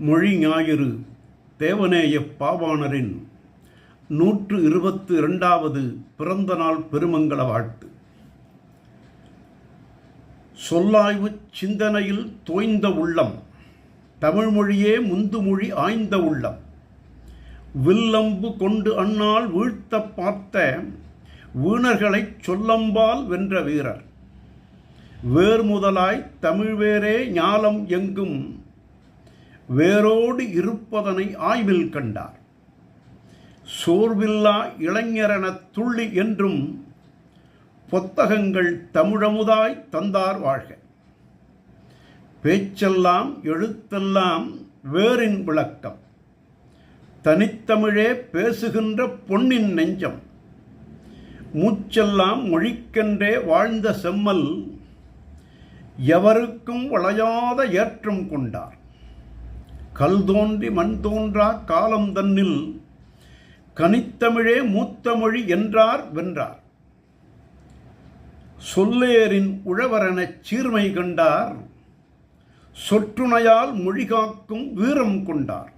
மொழி ஞாயிறு தேவநேய பாவாணரின் நூற்று இருபத்து இரண்டாவது பிறந்த நாள் பெருமங்கள வாழ்த்து. சொல்லாய்வு சிந்தனையில் தோய்ந்த உள்ளம் தமிழ்மொழியே முந்துமொழி முந்து மொழி ஆய்ந்த உள்ளம். வில்லம்பு கொண்டு அண்ணால் வீழ்த்தப் பார்த்த வீணர்களைச் சொல்லம்பால் வென்ற வீரர். வேர் முதலாய் தமிழ்வேரே ஞாலம் எங்கும் வேரோடு இருப்பதனை ஆய்வில் கண்டார். சோர்வில்லா இளைஞரெனத் துள்ளி என்றும் புத்தகங்கள் தமிழமுதாய் தந்தார் வாழ்க. பேச்செல்லாம் எழுத்தெல்லாம் வேரின் விளக்கம். தனித்தமிழே பேசுகின்ற பொன்னின் நெஞ்சம். மூச்செல்லாம் மொழிக்கென்றே வாழ்ந்த செம்மல் எவருக்கும் வளையாத ஏற்றம் கொண்டார். கல் தோன்றி மண் தோன்றா காலம் தன்னில் கனித்தமிழே மூத்த மொழி என்றார் வென்றார். சொல்லேரின் உழவரெனச் சீர்மை கண்டார் சொற்றுணையால் மொழிகாக்கும் வீரம் கொண்டார்.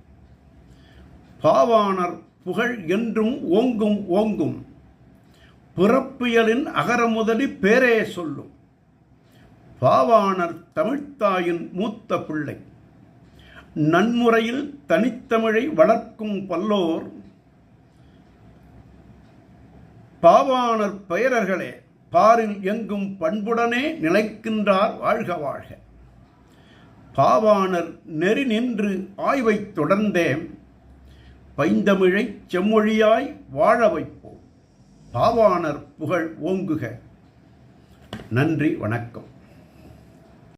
பாவாணர் புகழ் என்றும் ஓங்கும் ஓங்கும் பிறப்பியலின் அகரமுதலி பேரே சொல்லும். பாவாணர் தமிழ்த்தாயின் மூத்த பிள்ளை. நன்முறையில் தனித்தமிழை வளர்க்கும் பல்லோர் பாவாணர் பெயரர்களே பாரில் எங்கும் பண்புடனே நிலைக்கின்றார் வாழ்க வாழ்க. பாவாணர் நெறி நின்று ஆய்வைத் தொடர்ந்தே பைந்தமிழைச் செம்மொழியாய் வாழ வைப்போம். பாவாணர் புகழ் ஓங்குக. நன்றி வணக்கம்.